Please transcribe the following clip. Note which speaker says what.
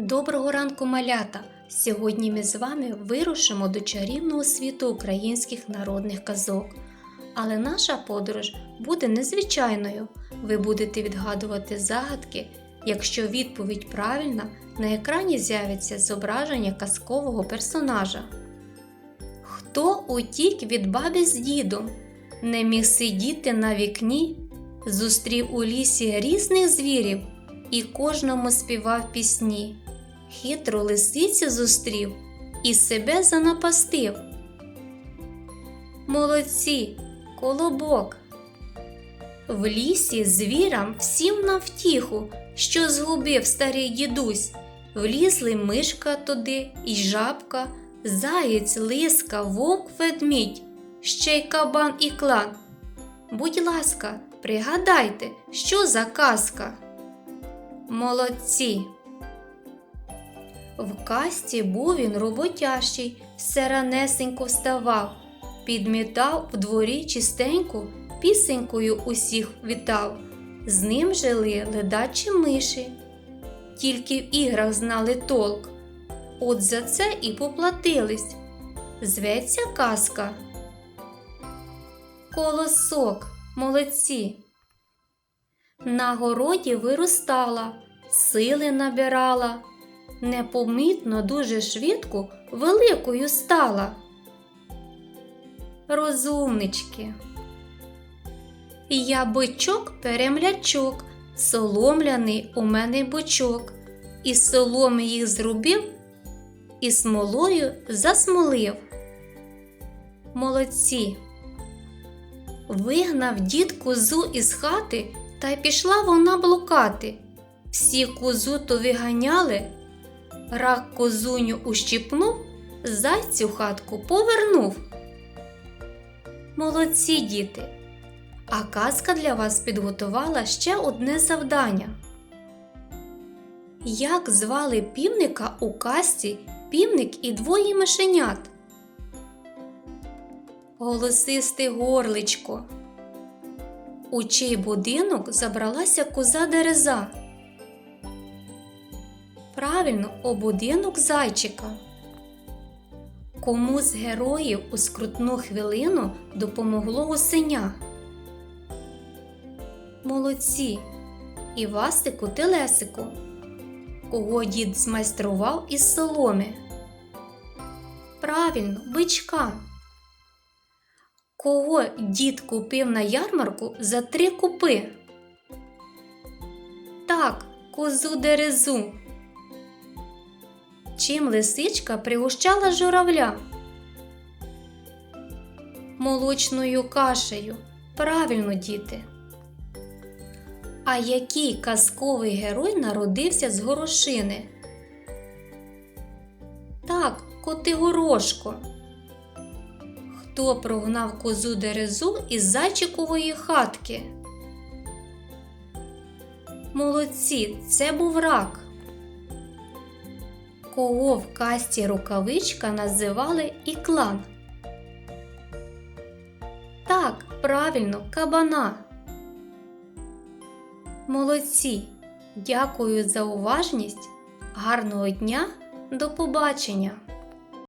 Speaker 1: Доброго ранку, малята! Сьогодні ми з вами вирушимо до чарівного світу українських народних казок. Але наша подорож буде незвичайною. Ви будете відгадувати загадки. Якщо відповідь правильна, на екрані з'явиться зображення казкового персонажа. Хто утік від баби з дідом, не міг сидіти на вікні, зустрів у лісі різних звірів і кожному співав пісні. Хитру лисицю зустрів і себе занапастив. Молодці, колобок. В лісі звірам всім на втіху, що згубив старий дідусь. Влізли мишка туди і жабка, заєць, лиска, вовк, ведмідь, ще й кабан і клан. Будь ласка, пригадайте, що за казка. Молодці. В касті був він роботящий, все ранесенько вставав, підмітав в дворі чистенько, пісенькою усіх вітав. З ним жили ледачі миші, тільки в іграх знали толк. От за це і поплатились. Зветься казка. Колосок, молодці. На городі виростала, сили набирала, непомітно дуже швидко великою стала. Розумнички. Я бичок перемлячок, соломляний у мене бочок, із соломи їх зрубив, і смолою засмолив. Молодці. Вигнав дід козу із хати, та й пішла вона блукати. Всі козу то виганяли, рак козуню ущипнув, зайцю хатку повернув. Молодці діти! А казка для вас підготувала ще одне завдання. Як звали півника у казці півник і двоє мишенят? Голосисте горличко. У чий будинок забралася коза дереза? Правильно, у будинок зайчика. Кому з героїв у скрутну хвилину допомогло гусеня? Молодці, Івасику Телесику. Кого дід змайстрував із соломи? Правильно, бичка. Кого дід купив на ярмарку за три купи? Так, козу дерезу. Чим лисичка пригощала журавля? Молочною кашею. Правильно, діти. А який казковий герой народився з горошини? Так, Котигорошко. Хто прогнав козу дерезу із зайчикової хатки? Молодці, це був рак. Кого в касті рукавичка називали іклан? Так, правильно, кабана. Молодці. Дякую за уважність. Гарного дня. До побачення!